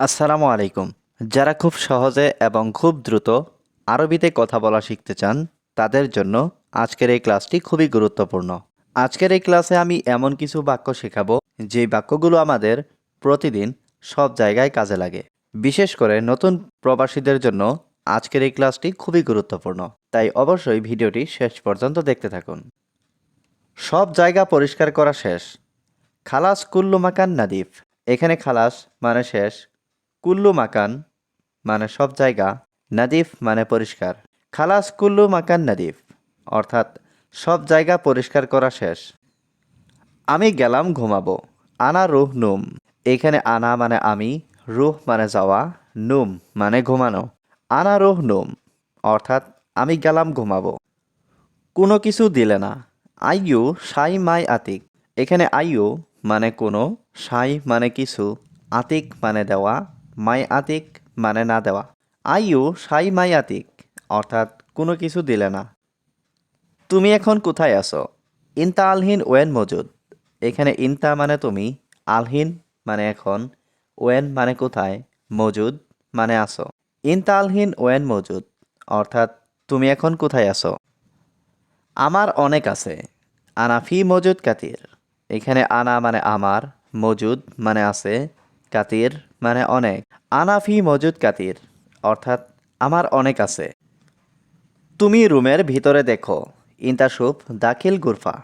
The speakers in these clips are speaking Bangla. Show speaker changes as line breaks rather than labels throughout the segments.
আসসালামু আলাইকুম। যারা খুব সহজে এবং খুব দ্রুত আরবিতে কথা বলা শিখতে চান, তাদের জন্য আজকের এই ক্লাসটি খুবই গুরুত্বপূর্ণ। আজকের এই ক্লাসে আমি এমন কিছু বাক্য শেখাবো যে বাক্যগুলো আমাদের প্রতিদিন সব জায়গায় কাজে লাগে। বিশেষ করে নতুন প্রবাসীদের জন্য আজকের এই ক্লাসটি খুবই গুরুত্বপূর্ণ। তাই অবশ্যই ভিডিওটি শেষ পর্যন্ত দেখতে থাকুন। সব জায়গা পরিষ্কার করা শেষ। খালাস কুল্লু মাকান নাদিফ। এখানে খালাস মানে শেষ। কুল্লু মাকান মানে সব জায়গা, নাদিফ মানে পরিষ্কার। খালাস কুল্লু মাকান নাদিফ, অর্থাৎ সব জায়গা পরিষ্কার করা শেষ। আমি গেলাম ঘুমাবো। আনা রুহ নুম। এখানে আনা মানে আমি, রুহ মানে যাওয়া, নুম মানে ঘুমানো। আনা রুহ নুম, অর্থাৎ আমি গেলাম ঘুমাবো। কোনো কিছু দিলে না। আইয়ু সাই মাই আতিক। এখানে আইয়ু মানে কোনো, সাই মানে কিছু, আতিক মানে দেওয়া মাই আতিক মানে না দেওয়া। আইয়ু সাই মাই আতিক অর্থাৎ কোনো কিছু দিলে না। তুমি এখন কোথায় আছো? ইনতা আলহিন ওয়েন মজুদ। এখানে ইনতা মানে তুমি, আলহিন মানে এখন, ওয়েন মানে কোথায়, মজুদ মানে আসো ইনতা আলহিন ওয়েন মজুদ, অর্থাৎ তুমি এখন কোথায় আছো? আমার অনেক আছে। আনাফি মজুদ কাতির। এখানে আনা মানে আমার, মজুদ মানে আছে, কাতির। মানে অনেক। আনাফি মজুদ কাতির, অর্থাৎ আমার অনেক আছে। তুমি রুমের ভিতরে দেখো, ইন্তা সুপ দাখিল গুরফা।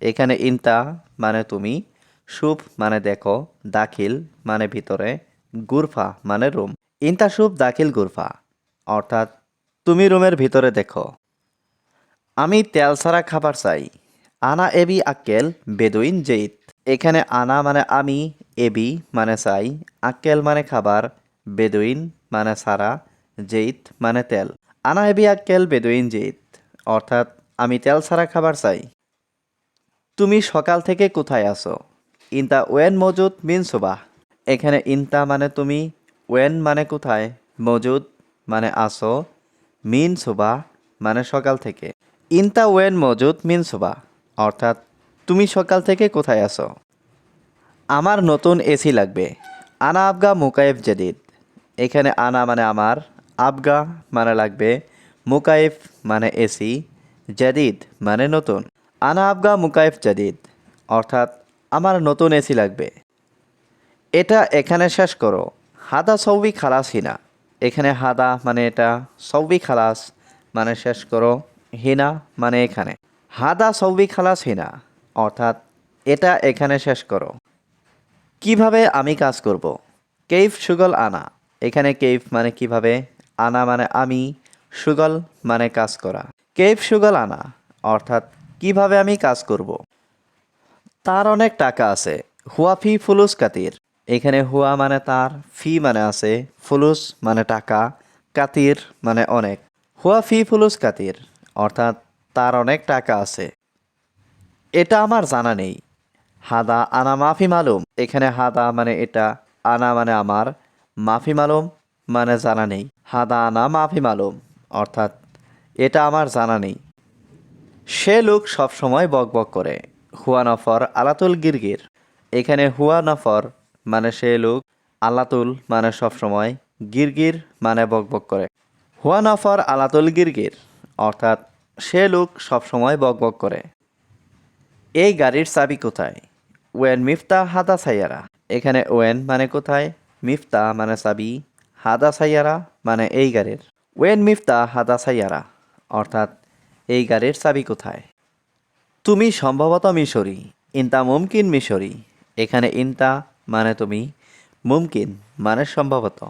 এখানে ইন্তা মানে তুমি, সুপ মানে দেখো, দাখিল মানে ভিতরে, গুরফা মানে রুম। ইন্তা সুপ দাখিল গুরফা, অর্থাৎ তুমি রুমের ভিতরে দেখো। আমি তেল ছাড়া খাবার চাই। আনা এবি আক্কেল বেদুইন জেইত। এখানে আনা মানে আমি, এবি মানে চাই আক্কেল মানে খাবার, বেদুইন মানে সারা, জেইত মানে তেল। আনা, এবি, আক্কেল, বেদুইন, জেইত, অর্থাৎ আমি তেল ছাড়া খাবার চাই তুমি সকাল থেকে কোথায় আছো? ইনতা ওয়েন মজুদ মিন সুবাহ। এখানে ইনতা মানে তুমি, ওয়েন মানে কোথায়? মজুদ মানে আসো মিন সুবাহ মানে সকাল থেকে। ইনতা ওয়েন মজুদ মিন সুবাহ, অর্থাৎ তুমি সকাল থেকে কোথায় আছো? আমার নতুন এসি লাগবে। আনা আবগা মুকায়েফ জাদিদ। এখানে আনা মানে আমার, আবগা মানে লাগবে মুকায়েফ মানে এসি জাদিদ মানে নতুন। আনা আবগা মুকায়েফ জাদিদ, অর্থাৎ আমার নতুন এসি লাগবে। এটা এখানে শেষ করো। হাদা সৌবি খালাস হিনা। এখানে হাদা মানে এটা, সৌবি খালাস মানে শেষ করো। হিনা মানে এখানে। হাদা সৌবি খালাস হিনা। অর্থাৎ এটা এখানে শেষ করো। কীভাবে আমি কাজ করব? কেইফ, সুগল, আনা। এখানে কেইফ মানে কীভাবে? আনা মানে আমি, সুগল মানে কাজ করা। কেইফ, সুগল, আনা। অর্থাৎ কীভাবে আমি কাজ করব? তার অনেক টাকা আছে। হুয়া ফি ফুলুস কাতির। এখানে হুয়া মানে তার, ফি মানে আছে। ফুলুস মানে টাকা। কাতির মানে অনেক। হুয়া ফি ফুলুস কাতির। অর্থাৎ তার অনেক টাকা আছে। এটা আমার জানা নেই। হাদা আনা মাফি মালুম। এখানে হাদা মানে এটা, আনা মানে আমার। মাফি মালুম মানে জানা নেই। হাদা আনা মাফি মালুম, অর্থাৎ এটা আমার জানা নেই। সে লোক সবসময় বকবক করে, হুয়া নফর আলাতুল গিরগির। এখানে হুয়া নফর মানে সে লোক, আলাতুল মানে সবসময় গিরগির মানে বকবক করে। হুয়া নফর আলাতুল গিরগির, অর্থাৎ সে লোক সবসময় বকবক করে। এই গাড়ির চাবি কোথায়? ওয়েন মিফতা হাদা সাইয়ারা। এখানে ওয়েন মানে কোথায়? মিফতা মানে চাবি, হাদা সাইয়ারা মানে এই গাড়ির। ওয়েন মিফতা হাদা সাইয়ারা, অর্থাৎ এই গাড়ির চাবি কোথায়? তুমি সম্ভবত মিশরি, ইনতা মুমকিন মিশরি। এখানে ইনতা মানে তুমি, মুমকিন মানে সম্ভবত।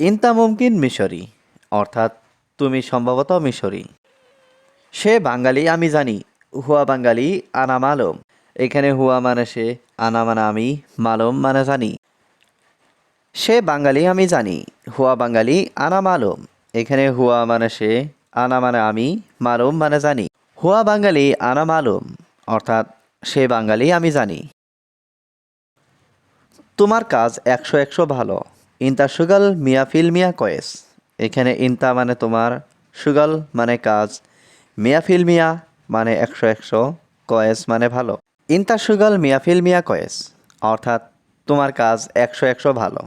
ইনতা মুমকিন মিশরি, অর্থাৎ তুমি সম্ভবত মিশরি। সে বাঙালি আমি জানি হুয়া বাঙালি, আনা মালুম। এখানে হুয়া মানে সে, আনা মানে আমি, মালম মানে জানি। সে বাঙালি আমি জানি, হুয়া বাঙালি, আনা মালুম। এখানে হুয়া মানে সে, আনা মানে আমি, মালুম মানে জানি। হুয়া বাঙালি, আনা মালুম, অর্থাৎ সে বাঙালি আমি জানি। তোমার কাজ একশো একশো ভালো। ইনতা সুগাল মিয়া ফিল মিয়া কয়েস। এখানে ইনতা মানে তোমার, সুগাল মানে কাজ। মিয়া ফিল মিয়া মানে একশো একশো কয়েস মানে ভালো। ইনতা সুগাল মিয়া ফিল মিয়া কয়েস, অর্থাৎ তোমার কাজ একশো একশো ভালো।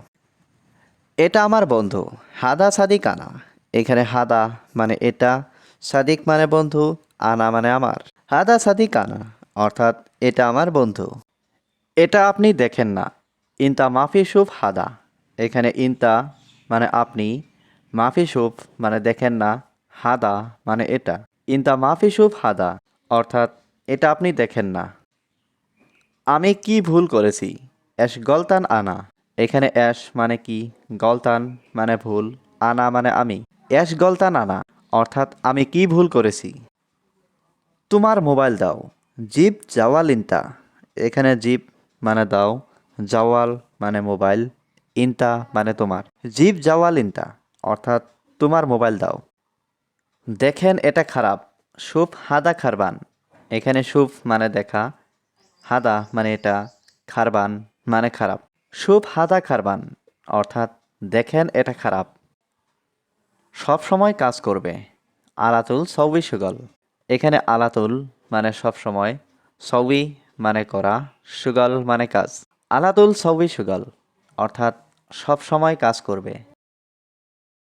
এটা আমার বন্ধু, হাদা সাদিক আনা। এখানে হাদা মানে এটা, সাদিক মানে বন্ধু, আনা মানে আমার। হাদা সাদিক আনা, অর্থাৎ এটা আমার বন্ধু। এটা আপনি দেখেন না। ইনতা মাফি সুফ হাদা। এখানে ইনতা মানে আপনি, মাফি সুফ মানে দেখেন না, হাদা মানে এটা। ইনতা মাফি সুফ হাদা, অর্থাৎ এটা আপনি দেখেন না। আমি কি ভুল করেছি? অ্যাশ গলতান আনা। এখানে অ্যাশ মানে কি? গলতান মানে ভুল, আনা মানে আমি। অ্যাশ গলতান আনা, অর্থাৎ আমি কি ভুল করেছি? তোমার মোবাইল দাও। জিপ জাওয়াল ইনতা এখানে জিপ মানে দাও, জাওয়াল মানে মোবাইল ইনতা মানে তোমার। জিপ জাওয়াল ইনতা অর্থাৎ তোমার মোবাইল দাও। দেখেন এটা খারাপ। সুপ হাদা খারবান। এখানে সুপ মানে দেখা, হাদা মানে এটা, খারবান মানে খারাপ। সুপ হাদা খারবান, অর্থাৎ দেখেন এটা খারাপ। সব সময় কাজ করবে, আলাতুল সৌবি সুগল। এখানে আলাতুল মানে সব সময় সৌবি মানে করা, সুগল মানে কাজ। আলাতুল সৌবি সুগল, অর্থাৎ সব সময় কাজ করবে।